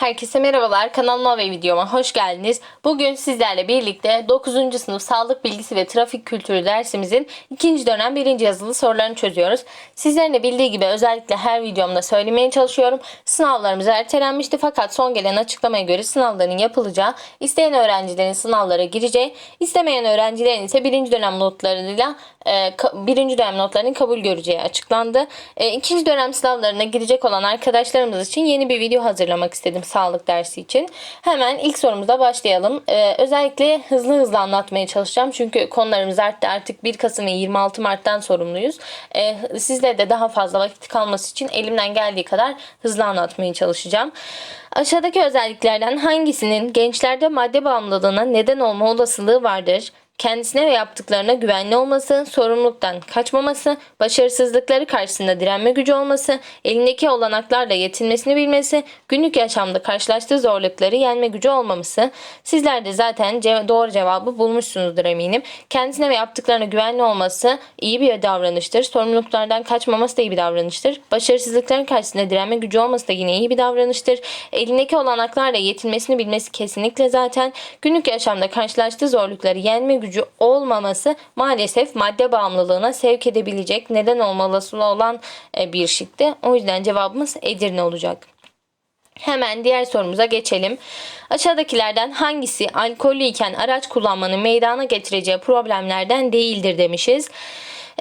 Herkese merhabalar. Kanalıma ve videoma hoş geldiniz. Bugün sizlerle birlikte 9. sınıf sağlık bilgisi ve trafik kültürü dersimizin 2. dönem 1. yazılı sorularını çözüyoruz. Sizlerin de bildiği gibi özellikle her videomda söylemeye çalışıyorum. Sınavlarımız ertelenmişti fakat son gelen açıklamaya göre sınavların yapılacağı, isteyen öğrencilerin sınavlara gireceği, istemeyen öğrencilerin ise 1. dönem notlarıyla e, birinci dönem notlarının kabul göreceği açıklandı. E, ikinci dönem sınavlarına girecek olan arkadaşlarımız için yeni bir video hazırlamak istedim sağlık dersi için. Hemen ilk sorumuza başlayalım. E, özellikle hızlı hızlı anlatmaya çalışacağım. Çünkü konularımız arttı. Artık 1 Kasım ve 26 Mart'tan sorumluyuz. E, sizlere de daha fazla vakit kalması için elimden geldiği kadar hızlı anlatmaya çalışacağım. Aşağıdaki özelliklerden hangisinin gençlerde madde bağımlılığına neden olma olasılığı vardır? Kendisine ve yaptıklarına güvenli olması, sorumluluktan kaçmaması, başarısızlıkları karşısında direnme gücü olması, elindeki olanaklarla yetinmesini bilmesi, günlük yaşamda karşılaştığı zorlukları yenme gücü olmaması. Sizler de zaten doğru cevabı bulmuşsunuzdur eminim. Kendisine ve yaptıklarına güvenli olması iyi bir davranıştır. Sorumluluklardan kaçmaması da iyi bir davranıştır. Başarısızlıkların karşısında direnme gücü olması da yine iyi bir davranıştır. Elindeki olanaklarla yetinmesini bilmesi kesinlikle zaten günlük yaşamda karşılaştığı zorlukları yenme gücü olmaması maalesef madde bağımlılığına sevk edebilecek neden olmalısı olan e, bir şıktı. O yüzden cevabımız Edirne olacak. Hemen diğer sorumuza geçelim. Aşağıdakilerden hangisi alkollü iken araç kullanmanın meydana getireceği problemlerden değildir demişiz.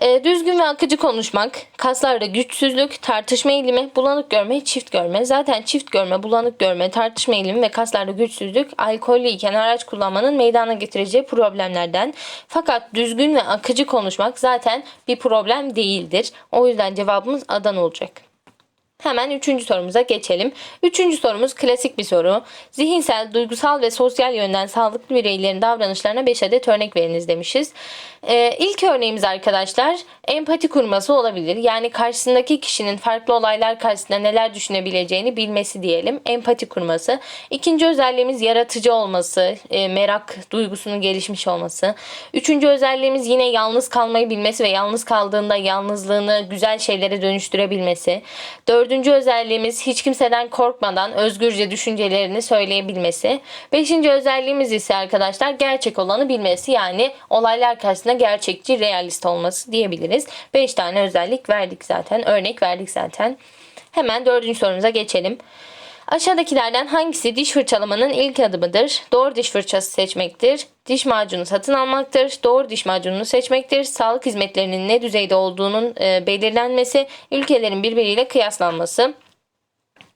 E, düzgün ve akıcı konuşmak, kaslarda güçsüzlük, tartışma eğilimi, bulanık görme, çift görme. Zaten çift görme, bulanık görme, tartışma eğilimi ve kaslarda güçsüzlük alkollü iken araç kullanmanın meydana getireceği problemlerden. Fakat düzgün ve akıcı konuşmak zaten bir problem değildir. O yüzden cevabımız Adana olacak. Hemen üçüncü sorumuza geçelim. Üçüncü sorumuz klasik bir soru. Zihinsel, duygusal ve sosyal yönden sağlıklı bireylerin davranışlarına 5 adet örnek veriniz demişiz. Ee, ilk örneğimiz arkadaşlar empati kurması olabilir. Yani karşısındaki kişinin farklı olaylar karşısında neler düşünebileceğini bilmesi diyelim. Empati kurması. İkinci özelliğimiz yaratıcı olması, e, merak duygusunun gelişmiş olması. Üçüncü özelliğimiz yine yalnız kalmayı bilmesi ve yalnız kaldığında yalnızlığını güzel şeylere dönüştürebilmesi. Dördüncü özelliğimiz hiç kimseden korkmadan özgürce düşüncelerini söyleyebilmesi. Beşinci özelliğimiz ise arkadaşlar gerçek olanı bilmesi yani olaylar karşısında gerçekçi, realist olması diyebiliriz. Beş tane özellik verdik zaten, örnek verdik zaten. Hemen dördüncü sorumuza geçelim. Aşağıdakilerden hangisi diş fırçalamanın ilk adımıdır? Doğru diş fırçası seçmektir. Diş macunu satın almaktır. Doğru diş macununu seçmektir. Sağlık hizmetlerinin ne düzeyde olduğunun e, belirlenmesi. Ülkelerin birbiriyle kıyaslanması.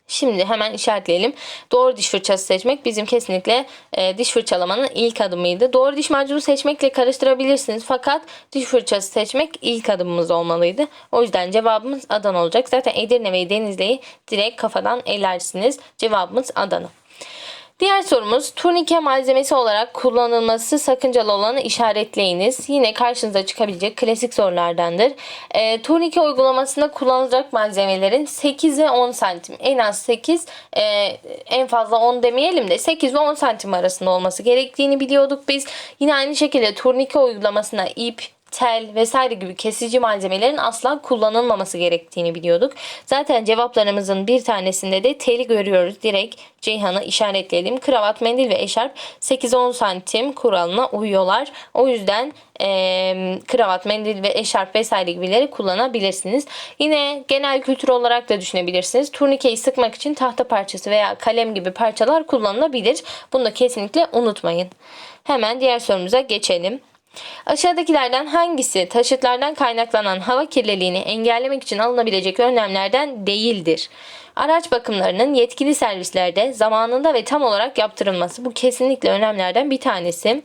Şimdi hemen işaretleyelim. Doğru diş fırçası seçmek bizim kesinlikle e, diş fırçalamanın ilk adımıydı. Doğru diş macunu seçmekle karıştırabilirsiniz. Fakat diş fırçası seçmek ilk adımımız olmalıydı. O yüzden cevabımız Adana olacak. Zaten Edirne ve Denizli'yi direkt kafadan elersiniz. Cevabımız Adana. Diğer sorumuz turnike malzemesi olarak kullanılması sakıncalı olanı işaretleyiniz. Yine karşınıza çıkabilecek klasik sorulardandır. E, turnike uygulamasında kullanılacak malzemelerin 8 ve 10 santim en az 8 e, en fazla 10 demeyelim de 8 ve 10 santim arasında olması gerektiğini biliyorduk biz. Yine aynı şekilde turnike uygulamasına ip, tel vesaire gibi kesici malzemelerin asla kullanılmaması gerektiğini biliyorduk. Zaten cevaplarımızın bir tanesinde de teli görüyoruz. Direkt Ceyhan'ı işaretleyelim. Kravat, mendil ve eşarp 8-10 santim kuralına uyuyorlar. O yüzden eee, kravat, mendil ve eşarp vesaire gibileri kullanabilirsiniz. Yine genel kültür olarak da düşünebilirsiniz. Turnikeyi sıkmak için tahta parçası veya kalem gibi parçalar kullanılabilir. Bunu da kesinlikle unutmayın. Hemen diğer sorumuza geçelim. Aşağıdakilerden hangisi taşıtlardan kaynaklanan hava kirliliğini engellemek için alınabilecek önlemlerden değildir? Araç bakımlarının yetkili servislerde zamanında ve tam olarak yaptırılması bu kesinlikle önemlerden bir tanesi.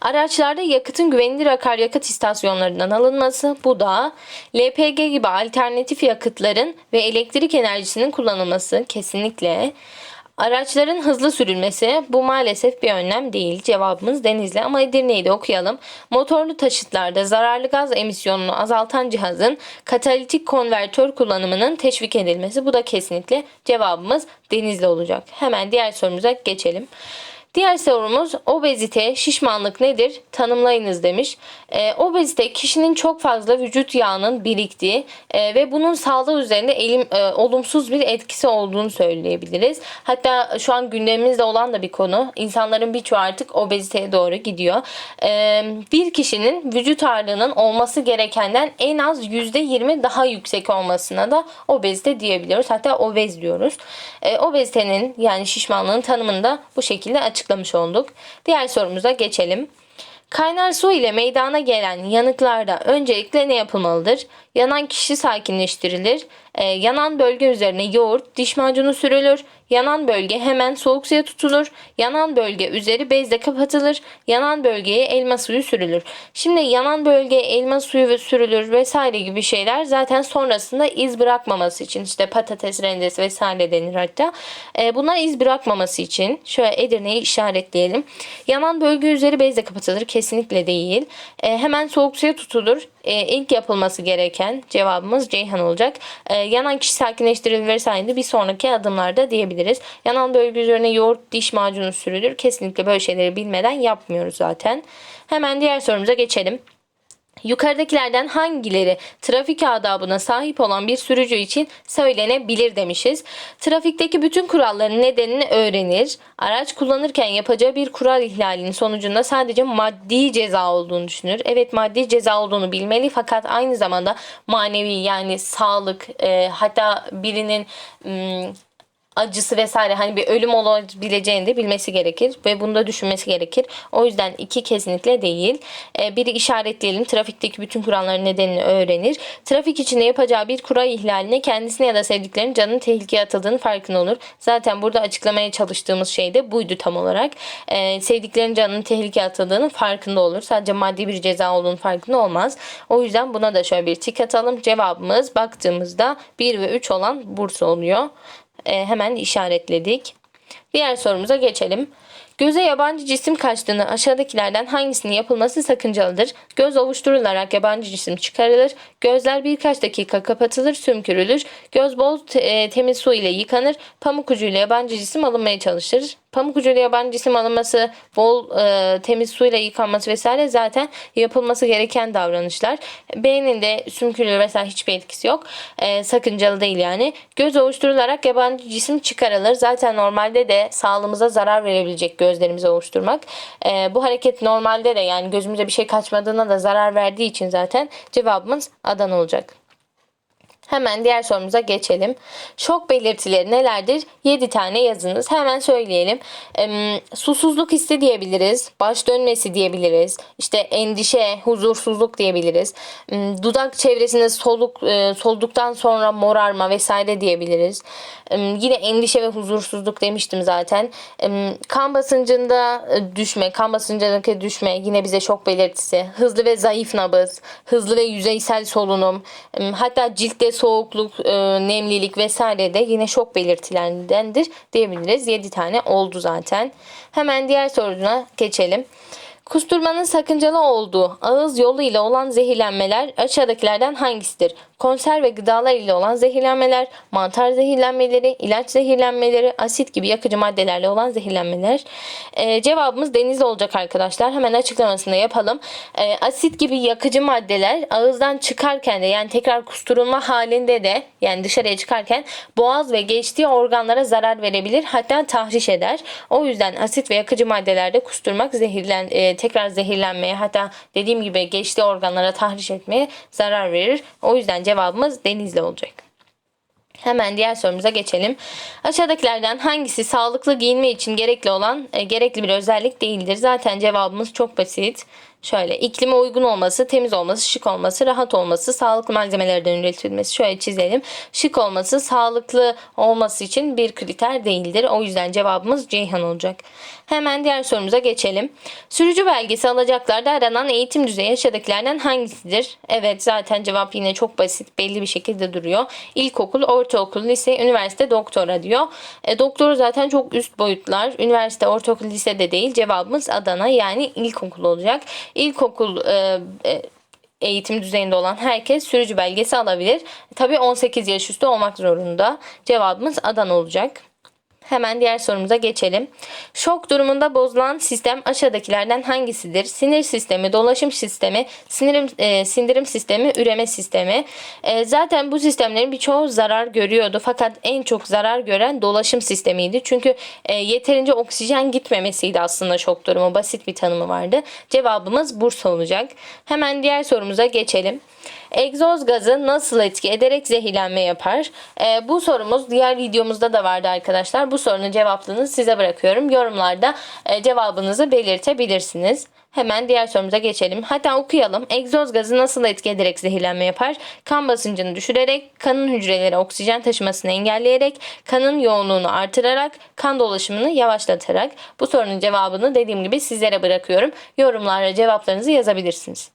Araçlarda yakıtın güvenilir akaryakıt istasyonlarından alınması, bu da LPG gibi alternatif yakıtların ve elektrik enerjisinin kullanılması kesinlikle. Araçların hızlı sürülmesi bu maalesef bir önlem değil. Cevabımız Denizli ama Edirne'yi de okuyalım. Motorlu taşıtlarda zararlı gaz emisyonunu azaltan cihazın katalitik konvertör kullanımının teşvik edilmesi bu da kesinlikle cevabımız Denizli olacak. Hemen diğer sorumuza geçelim. Diğer sorumuz obezite, şişmanlık nedir? Tanımlayınız demiş. E, obezite kişinin çok fazla vücut yağının biriktiği e, ve bunun sağlığı üzerinde elim, e, olumsuz bir etkisi olduğunu söyleyebiliriz. Hatta şu an gündemimizde olan da bir konu. İnsanların birçoğu artık obeziteye doğru gidiyor. E, bir kişinin vücut ağırlığının olması gerekenden en az %20 daha yüksek olmasına da obezite diyebiliyoruz. Hatta obez diyoruz. E, obezitenin yani şişmanlığın tanımını da bu şekilde açıklamış olduk. Diğer sorumuza geçelim. Kaynar su ile meydana gelen yanıklarda öncelikle ne yapılmalıdır? Yanan kişi sakinleştirilir. Ee, yanan bölge üzerine yoğurt, diş macunu sürülür. Yanan bölge hemen soğuk suya tutulur. Yanan bölge üzeri bezle kapatılır. Yanan bölgeye elma suyu sürülür. Şimdi yanan bölgeye elma suyu sürülür vesaire gibi şeyler zaten sonrasında iz bırakmaması için işte patates rendesi vesaire denir hatta. Ee, bunlar iz bırakmaması için şöyle Edirne'yi işaretleyelim. Yanan bölge üzeri bezle kapatılır. Kesinlikle değil. Ee, hemen soğuk suya tutulur. Ee, ilk yapılması gereken cevabımız Ceyhan olacak. Ee, yanan kişi sakinleştirilir vesaire bir sonraki adımlarda diyebiliriz. Yanan bölge üzerine yoğurt, diş macunu sürülür. Kesinlikle böyle şeyleri bilmeden yapmıyoruz zaten. Hemen diğer sorumuza geçelim. Yukarıdakilerden hangileri trafik adabına sahip olan bir sürücü için söylenebilir demişiz. Trafikteki bütün kuralların nedenini öğrenir. Araç kullanırken yapacağı bir kural ihlalinin sonucunda sadece maddi ceza olduğunu düşünür. Evet maddi ceza olduğunu bilmeli fakat aynı zamanda manevi yani sağlık e, hatta birinin ım, acısı vesaire hani bir ölüm olabileceğini de bilmesi gerekir ve bunu da düşünmesi gerekir. O yüzden iki kesinlikle değil. Ee, biri işaretleyelim. Trafikteki bütün kuralların nedenini öğrenir. Trafik içinde yapacağı bir kural ihlaline kendisine ya da sevdiklerinin canının tehlikeye atıldığını farkında olur. Zaten burada açıklamaya çalıştığımız şey de buydu tam olarak. Ee, sevdiklerinin canının tehlikeye atıldığını farkında olur. Sadece maddi bir ceza olduğunu farkında olmaz. O yüzden buna da şöyle bir tik atalım. Cevabımız baktığımızda 1 ve 3 olan Bursa oluyor hemen işaretledik. Diğer sorumuza geçelim. Göze yabancı cisim kaçtığını aşağıdakilerden hangisinin yapılması sakıncalıdır? Göz ovuşturularak yabancı cisim çıkarılır. Gözler birkaç dakika kapatılır, sümkürülür. Göz bol te- e, temiz su ile yıkanır. Pamuk ucuyla yabancı cisim alınmaya çalışır. Pamuk ucuyla yabancı cisim alınması, bol e, temiz suyla yıkanması vesaire zaten yapılması gereken davranışlar. Beynin de sümkürülür vesaire hiçbir etkisi yok. E, sakıncalı değil yani. Göz ovuşturularak yabancı cisim çıkarılır. Zaten normalde de sağlığımıza zarar verebilecek gözlerimizi ovuşturmak. E, bu hareket normalde de yani gözümüze bir şey kaçmadığına da zarar verdiği için zaten cevabımız Adana olacak. Hemen diğer sorumuza geçelim. Şok belirtileri nelerdir? 7 tane yazınız. Hemen söyleyelim. Ee, susuzluk hissi diyebiliriz. Baş dönmesi diyebiliriz. İşte endişe, huzursuzluk diyebiliriz. Ee, dudak çevresinde soluk e, solduktan sonra morarma vesaire diyebiliriz. Ee, yine endişe ve huzursuzluk demiştim zaten. Ee, kan basıncında e, düşme, kan basıncındaki düşme yine bize şok belirtisi. Hızlı ve zayıf nabız, hızlı ve yüzeysel solunum, e, hatta ciltte soğukluk, e, nemlilik vesaire de yine şok belirtilerindendir diyebiliriz. 7 tane oldu zaten. Hemen diğer soruna geçelim. Kusturmanın sakıncalı olduğu ağız yolu ile olan zehirlenmeler aşağıdakilerden hangisidir? Konserve gıdalar ile olan zehirlenmeler, mantar zehirlenmeleri, ilaç zehirlenmeleri, asit gibi yakıcı maddelerle olan zehirlenmeler. Ee, cevabımız denizli olacak arkadaşlar. Hemen açıklamasını yapalım. Ee, asit gibi yakıcı maddeler ağızdan çıkarken de yani tekrar kusturulma halinde de yani dışarıya çıkarken boğaz ve geçtiği organlara zarar verebilir. Hatta tahriş eder. O yüzden asit ve yakıcı maddelerde kusturmak zehirlen e, tekrar zehirlenmeye hatta dediğim gibi geçtiği organlara tahriş etmeye zarar verir. O yüzden cevabımız denizli olacak. Hemen diğer sorumuza geçelim. Aşağıdakilerden hangisi sağlıklı giyinme için gerekli olan e, gerekli bir özellik değildir? Zaten cevabımız çok basit. Şöyle iklime uygun olması, temiz olması, şık olması, rahat olması, sağlıklı malzemelerden üretilmesi. Şöyle çizelim. Şık olması, sağlıklı olması için bir kriter değildir. O yüzden cevabımız Ceyhan olacak. Hemen diğer sorumuza geçelim. Sürücü belgesi alacaklarda aranan eğitim düzeyi aşağıdakilerden hangisidir? Evet zaten cevap yine çok basit belli bir şekilde duruyor. İlkokul, ortaokul, lise, üniversite, doktora diyor. E, doktor zaten çok üst boyutlar. Üniversite, ortaokul, lise de değil. Cevabımız Adana yani ilkokul olacak. İlkokul e, e, eğitim düzeyinde olan herkes sürücü belgesi alabilir. Tabii 18 yaş üstü olmak zorunda. Cevabımız Adana olacak. Hemen diğer sorumuza geçelim. Şok durumunda bozulan sistem aşağıdakilerden hangisidir? Sinir sistemi, dolaşım sistemi, sinirim, e, sindirim sistemi, üreme sistemi. E, zaten bu sistemlerin birçoğu zarar görüyordu. Fakat en çok zarar gören dolaşım sistemiydi. Çünkü e, yeterince oksijen gitmemesiydi aslında şok durumu. Basit bir tanımı vardı. Cevabımız Bursa olacak. Hemen diğer sorumuza geçelim. Egzoz gazı nasıl etki ederek zehirlenme yapar? Ee, bu sorumuz diğer videomuzda da vardı arkadaşlar. Bu sorunun cevaplarını size bırakıyorum. Yorumlarda e, cevabınızı belirtebilirsiniz. Hemen diğer sorumuza geçelim. Hatta okuyalım. Egzoz gazı nasıl etki ederek zehirlenme yapar? Kan basıncını düşürerek, kanın hücrelere oksijen taşımasını engelleyerek, kanın yoğunluğunu artırarak, kan dolaşımını yavaşlatarak. Bu sorunun cevabını dediğim gibi sizlere bırakıyorum. Yorumlara cevaplarınızı yazabilirsiniz.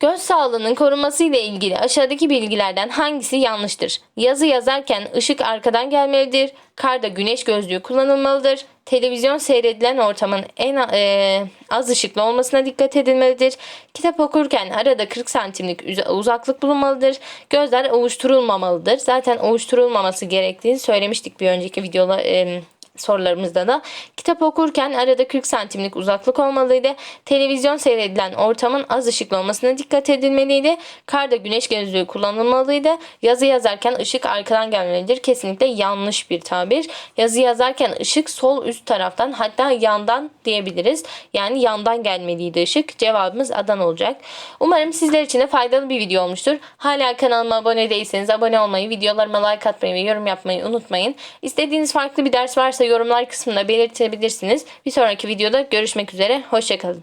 Göz sağlığının korunması ile ilgili aşağıdaki bilgilerden hangisi yanlıştır? Yazı yazarken ışık arkadan gelmelidir. Karda güneş gözlüğü kullanılmalıdır. Televizyon seyredilen ortamın en e, az ışıklı olmasına dikkat edilmelidir. Kitap okurken arada 40 santimlik uzaklık bulunmalıdır. Gözler ovuşturulmamalıdır. Zaten ovuşturulmaması gerektiğini söylemiştik bir önceki videoda. E, sorularımızda da kitap okurken arada 40 santimlik uzaklık olmalıydı. Televizyon seyredilen ortamın az ışıklı olmasına dikkat edilmeliydi. Karda güneş gözlüğü kullanılmalıydı. Yazı yazarken ışık arkadan gelmelidir. Kesinlikle yanlış bir tabir. Yazı yazarken ışık sol üst taraftan hatta yandan diyebiliriz. Yani yandan gelmeliydi ışık. Cevabımız Adana olacak. Umarım sizler için de faydalı bir video olmuştur. Hala kanalıma abone değilseniz abone olmayı, videolarıma like atmayı ve yorum yapmayı unutmayın. İstediğiniz farklı bir ders varsa yorumlar kısmında belirtebilirsiniz. Bir sonraki videoda görüşmek üzere. Hoşçakalın.